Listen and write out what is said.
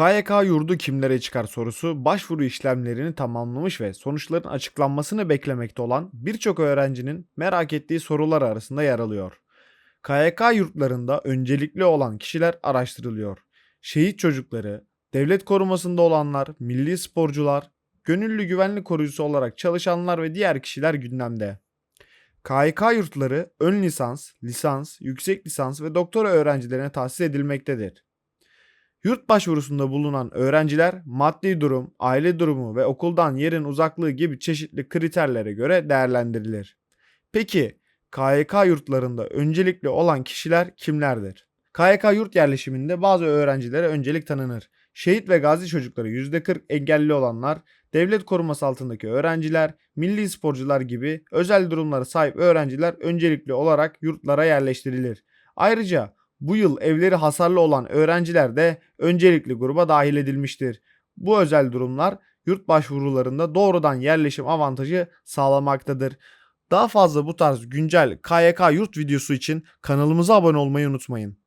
KYK yurdu kimlere çıkar sorusu başvuru işlemlerini tamamlamış ve sonuçların açıklanmasını beklemekte olan birçok öğrencinin merak ettiği sorular arasında yer alıyor. KYK yurtlarında öncelikli olan kişiler araştırılıyor. Şehit çocukları, devlet korumasında olanlar, milli sporcular, gönüllü güvenlik koruyucusu olarak çalışanlar ve diğer kişiler gündemde. KYK yurtları ön lisans, lisans, yüksek lisans ve doktora öğrencilerine tahsis edilmektedir. Yurt başvurusunda bulunan öğrenciler maddi durum, aile durumu ve okuldan yerin uzaklığı gibi çeşitli kriterlere göre değerlendirilir. Peki KYK yurtlarında öncelikli olan kişiler kimlerdir? KYK yurt yerleşiminde bazı öğrencilere öncelik tanınır. Şehit ve gazi çocukları %40 engelli olanlar, devlet koruması altındaki öğrenciler, milli sporcular gibi özel durumlara sahip öğrenciler öncelikli olarak yurtlara yerleştirilir. Ayrıca bu yıl evleri hasarlı olan öğrenciler de öncelikli gruba dahil edilmiştir. Bu özel durumlar yurt başvurularında doğrudan yerleşim avantajı sağlamaktadır. Daha fazla bu tarz güncel KYK yurt videosu için kanalımıza abone olmayı unutmayın.